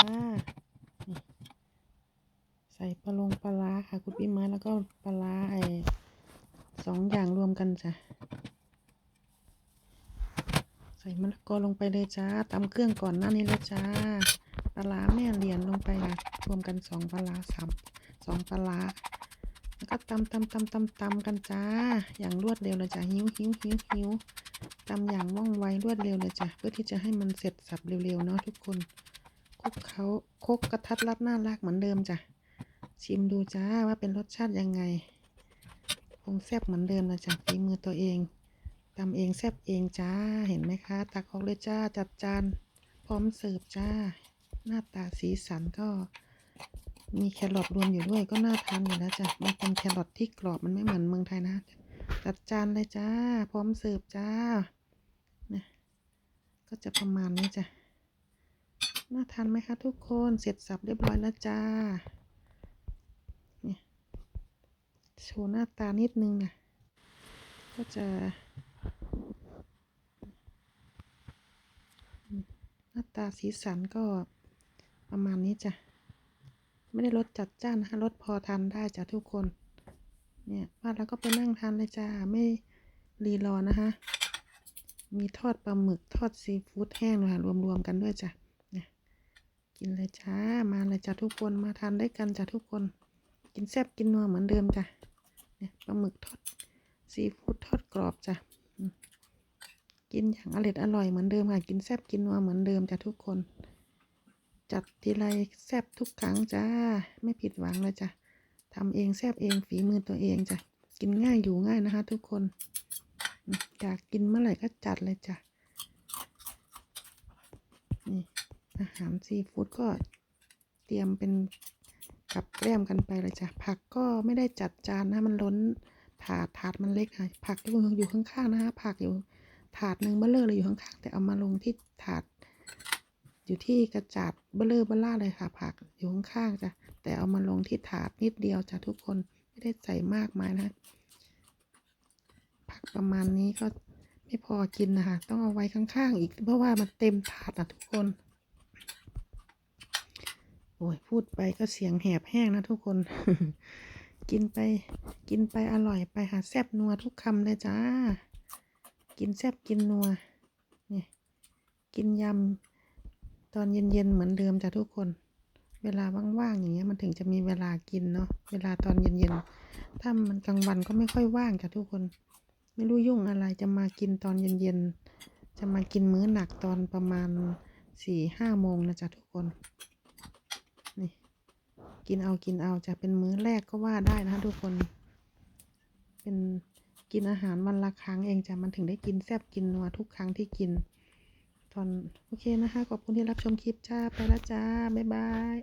จ้า ใส่ปลาลงปลาร้าค่ะ คุณพี่ม้แล้วก็ปลาร้าไอสองอย่างรวมกันจ้ะ ใส่มะละกอลงไปเลยจ้าตำเครื่องก่อนหน้านี้เลยจ้าปลาร้าแม่เหรียญลงไปค่ะรวมกันสองปลาร้าสามสองปลาร้าแล้วก็ตำตำตำตำตำกันจ้า อย่างรวดเร็วเลยจ้ะหิ้วหิ้วหิ้วหิ้วตำอย่างว่องไวรวดเร็วเลยจ้ะเพื่อที่จะให้มันเสร็จสับเร็วๆเนาะทุกคน คุกเขาคุกกระทัดรัดน่ารักเหมือนเดิมจ้ะ ชิมดูจ้าว่าเป็นรสชาติยังไงคงแซ่บเหมือนเดิมนะจ้ะฝีมือตัวเองตำเองแซ่บเองจ้าเห็นไหมคะตักออกเลยจ้าจัดจานพร้อมเสิร์ฟจ้า หน้าตาสีสันก็ มีแครอทรวมอยู่ด้วยก็น่าทานอยู่แล้วจ้ะมันเป็นแครอทที่กรอบมันไม่เหมือนเมืองไทยนะจัดจานเลยจ้า พร้อมเสิร์ฟจ้านะก็จะประมาณนี้จ้ะ น่าทานไหมคะทุกคนเสร็จสับเรียบร้อยแล้วจ้าเนี่ยโชว์หน้าตานิดนึงนะก็จะหน้าตาสีสันก็ประมาณนี้จ้ะ ไม่ได้รสจัดจ้านนะคะรสพอทานได้จ้ะทุกคน เนี่ยว่าแล้วก็ไปนั่งทานเลยจ้า ไม่รีรอนะคะ มีทอดปลาหมึกทอดซีฟู้ดแห้งนะคะรวมๆกันด้วยจ้ะ กินเลยจ้า มาเลยจ้ะทุกคน มาทานด้วยกันจ้ะทุกคน กินแซ่บกินนัวเหมือนเดิมจ้ะเนี่ยปลาหมึกทอด ซีฟู้ดทอดกรอบจ้ะกินอย่างอร่อยอร่อยเหมือนเดิมค่ะ กินแซ่บกินนัวเหมือนเดิมจ้ะทุกคน จัดทีไรแซ่บทุกครั้งจ้า ไม่ผิดหวังเลยจ้ะทำเองแซ่บเองฝีมือตัวเองจ้ะ กินง่ายอยู่ง่ายนะคะ ทุกคน อยากกินเมื่อไหร่ก็จัดเลยจ้ะนี่อา หารซีฟู้ดก็เตรียมเป็นกับแกล้มกันไปเลยจ้ะ ผักก็ไม่ได้จัดจานนะมันล้นถาดถาดมันเล็กค่ะผักที่อยู่ข้างๆนะคะผักอยู่ถาดหนึ่งเบลเลอร์เลยอยู่ข้างๆแต่เอามาลงที่ถาด อยู่ที่กระจาดเบลเลอร์เบล่าเลยค่ะ ผักอยู่ข้างๆจ้ะแต่เอามาลงที่ถาดนิดเดียวจ้ะทุกคนไม่ได้ใส่มากมายนะ ผักประมาณนี้ก็ไม่พอกินนะคะต้องเอาไว้ข้างๆอีกเพราะว่ามันเต็มถาดนะทุกคน โอ้ยพูดไปก็เสียงแหบแห้งนะทุกคน กินไป กินไปอร่อยไปค่ะแซบนัวทุกคำเลยจ้า กินแซบกินนัวเนี่ยกินยำตอนเย็นๆเหมือนเดิมจ้ะทุกคน เวลาว่างๆอย่างเงี้ยมันถึงจะมีเวลากินเนาะเวลาตอนเย็นๆถ้ามันกลางวันก็ไม่ค่อยว่างจ้ะทุกคน ไม่รู้ยุ่งอะไรจะมากินตอนเย็นๆจะมากินมื้อหนักตอนประมาณสี่ห้าโมงนะจ๊ะทุกคน นี่กินเอากินเอาจะเป็นมื้อแรกก็ว่าได้นะทุกคน เป็นกินอาหารวันละครั้งเองจ้ะมันถึงได้กินแซ่บกินนัวทุกครั้งที่กิน ตอนโอเคนะคะขอบคุณที่รับชมคลิปจ้าไปแล้วจ้าบ๊ายบาย